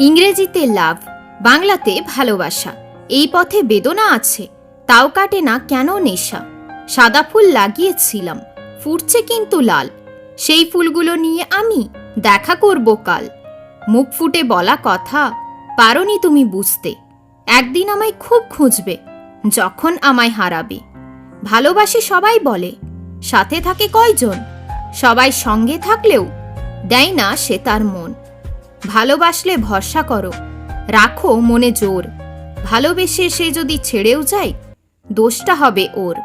ইংরেজিতে লাভ, বাংলাতে ভালোবাসা। এই পথে বেদনা আছে, তাও কাটে না কেন নেশা। সাদা ফুল লাগিয়েছিলাম, ফুটছে কিন্তু লাল। সেই ফুলগুলো নিয়ে আমি দেখা করব কাল। মুখ ফুটে বলা কথা, পারনি তুমি বুঝতে। একদিন আমায় খুব খুঁজবে, যখন আমায় হারাবে। ভালোবাসি সবাই বলে, সাথে থাকে কয়জন? সবাই সঙ্গে থাকলেও দেয় না সে তার মন। ভালোবাসলে ভরসা করো। রাখো মনে জোর। ভালোবেসে সে যদি ছেড়েও যায়, দোষটা হবে ওর।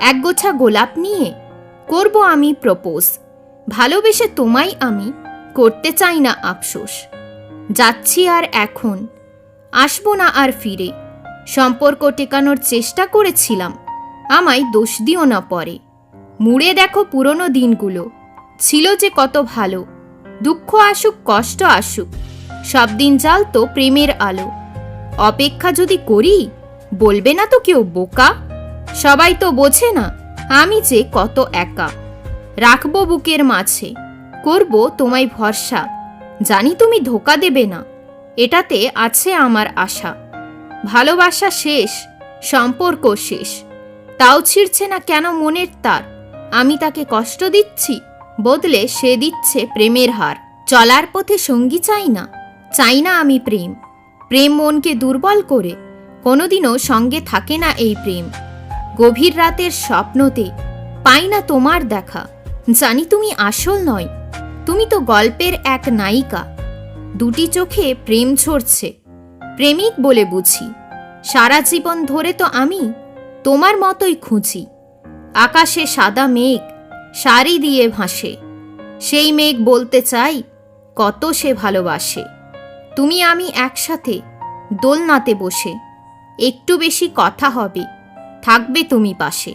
একগোছা গোলাপ নিয়ে, করব আমি প্রপোজ। ভালোবেসে তোমায় আমি করতে চাই না আফসোস। যাচ্ছি আর এখন। আসব না আর ফিরে। সম্পর্ক টেকানোর চেষ্টা করেছিলাম। আমায় দোষ দিও না পরে। মুড়ে দেখো পুরনো দিনগুলো। ছিল যে কত ভালো। দুঃখ আসুক, কষ্ট আসুক, সব দিন জাল তো প্রেমের আলো। অপেক্ষা যদি করি, বলবে না তো কেউ বোকা? সবাই তো বোঝে না, আমি যে কত একা। রাখব বুকের মাঝে, করব তোমায় ভরসা। জানি তুমি ধোকা দেবে না, এটাতে আছে আমার আশা। ভালোবাসা শেষ, সম্পর্ক শেষ, তাও ছিঁড়ছে না কেন মনের তার? আমি তাকে কষ্ট দিচ্ছি? বদলে সে দিচ্ছে প্রেমের হার। চলার পথে সঙ্গী চাই না চাই না আমি প্রেম। প্রেম মনকে দুর্বল করে, কোনোদিনও সঙ্গে থাকে না এই প্রেম। গভীর রাতের স্বপ্নতে পাই না তোমার দেখা। জানি তুমি আসল নয়, তুমি তো গল্পের এক নায়িকা। দুটি চোখে প্রেম ঝরছে, প্রেমিক বলে বুঝি। সারা জীবন ধরে তো আমি তোমার মতোই খুঁজি। আকাশে সাদা মেঘ শাড়ি দিয়ে ভাসে। সেই মেঘ বলতে চাই, কত সে ভালোবাসে। তুমি আমি একসাথে দোলনাতে বসে, একটু বেশি কথা হবে, থাকবে তুমি পাশে।